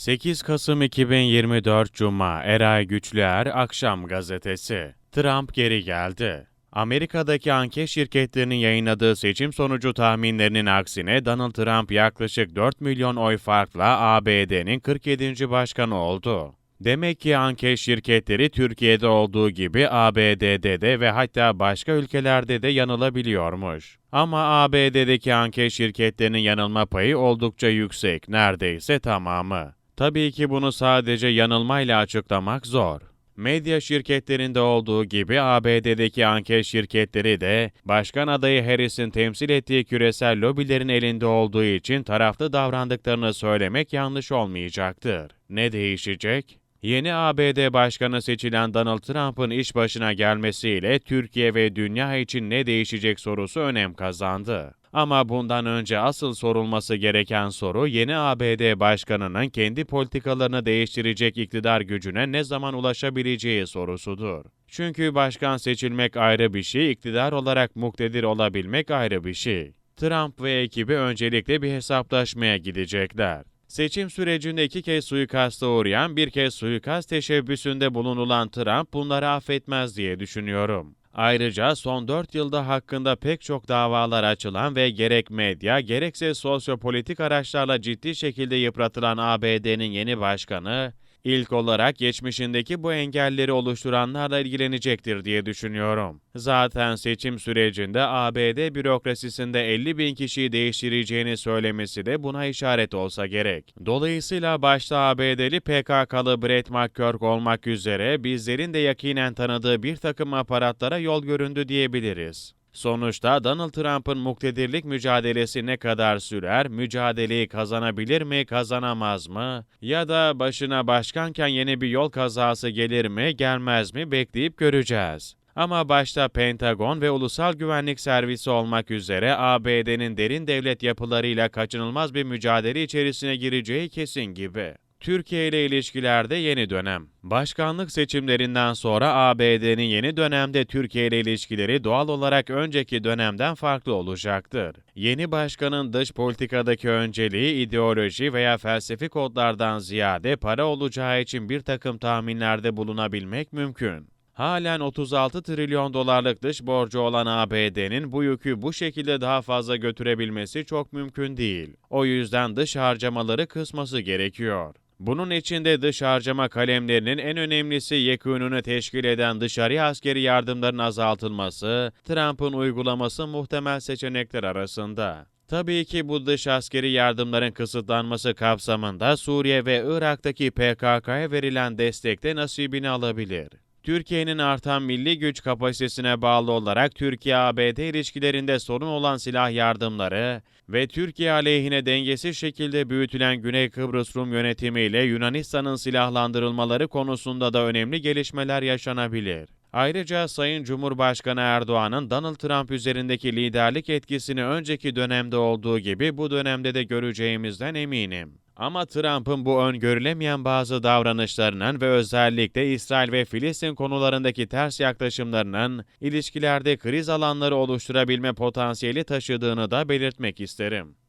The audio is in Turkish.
8 Kasım 2024 Cuma Eray Güçlüer Akşam Gazetesi Trump geri geldi. Amerika'daki anket şirketlerinin yayınladığı seçim sonucu tahminlerinin aksine Donald Trump yaklaşık 4 milyon oy farkla ABD'nin 47. başkanı oldu. Demek ki anket şirketleri Türkiye'de olduğu gibi ABD'de de ve hatta başka ülkelerde de yanılabiliyormuş. Ama ABD'deki anket şirketlerinin yanılma payı oldukça yüksek, neredeyse tamamı. Tabii ki bunu sadece yanılmayla açıklamak zor. Medya şirketlerinde olduğu gibi ABD'deki anket şirketleri de başkan adayı Harris'in temsil ettiği küresel lobilerin elinde olduğu için taraflı davrandıklarını söylemek yanlış olmayacaktır. Ne değişecek? Yeni ABD Başkanı seçilen Donald Trump'ın iş başına gelmesiyle Türkiye ve dünya için ne değişecek sorusu önem kazandı. Ama bundan önce asıl sorulması gereken soru yeni ABD Başkanı'nın kendi politikalarını değiştirecek iktidar gücüne ne zaman ulaşabileceği sorusudur. Çünkü başkan seçilmek ayrı bir şey, iktidar olarak muktedir olabilmek ayrı bir şey. Trump ve ekibi öncelikle bir hesaplaşmaya gidecekler. Seçim sürecinde iki kez suikasta uğrayan, bir kez suikast teşebbüsünde bulunulan Trump bunları affetmez diye düşünüyorum. Ayrıca son 4 yılda hakkında pek çok davalar açılan ve gerek medya gerekse sosyopolitik araçlarla ciddi şekilde yıpratılan ABD'nin yeni başkanı, ilk olarak geçmişindeki bu engelleri oluşturanlarla ilgilenecektir diye düşünüyorum. Zaten seçim sürecinde ABD bürokrasisinde 50 bin kişiyi değiştireceğini söylemesi de buna işaret olsa gerek. Dolayısıyla başta ABD'li PKK'lı Brett McCurk olmak üzere bizlerin de yakinen tanıdığı bir takım aparatlara yol göründü diyebiliriz. Sonuçta Donald Trump'ın muktedirlik mücadelesi ne kadar sürer, mücadeleyi kazanabilir mi, kazanamaz mı? Ya da başına başkanken yeni bir yol kazası gelir mi, gelmez mi bekleyip göreceğiz. Ama başta Pentagon ve Ulusal Güvenlik Servisi olmak üzere ABD'nin derin devlet yapılarıyla kaçınılmaz bir mücadele içerisine gireceği kesin gibi. Türkiye ile ilişkilerde yeni dönem. Başkanlık seçimlerinden sonra ABD'nin yeni dönemde Türkiye ile ilişkileri doğal olarak önceki dönemden farklı olacaktır. Yeni başkanın dış politikadaki önceliği ideoloji veya felsefi kodlardan ziyade para olacağı için bir takım tahminlerde bulunabilmek mümkün. Halen 36 trilyon dolarlık dış borcu olan ABD'nin bu yükü bu şekilde daha fazla götürebilmesi çok mümkün değil. O yüzden dış harcamaları kısması gerekiyor. Bunun içinde dış harcama kalemlerinin en önemlisi yekûnunu teşkil eden dışarı askeri yardımların azaltılması, Trump'ın uygulaması muhtemel seçenekler arasında. Tabii ki bu dış askeri yardımların kısıtlanması kapsamında Suriye ve Irak'taki PKK'ya verilen destekte nasibini alabilir. Türkiye'nin artan milli güç kapasitesine bağlı olarak Türkiye-ABD ilişkilerinde sorun olan silah yardımları ve Türkiye aleyhine dengesiz şekilde büyütülen Güney Kıbrıs Rum yönetimiyle Yunanistan'ın silahlandırılmaları konusunda da önemli gelişmeler yaşanabilir. Ayrıca Sayın Cumhurbaşkanı Erdoğan'ın Donald Trump üzerindeki liderlik etkisini önceki dönemde olduğu gibi bu dönemde de göreceğimizden eminim. Ama Trump'ın bu öngörülemeyen bazı davranışlarının ve özellikle İsrail ve Filistin konularındaki ters yaklaşımlarının ilişkilerde kriz alanları oluşturabilme potansiyeli taşıdığını da belirtmek isterim.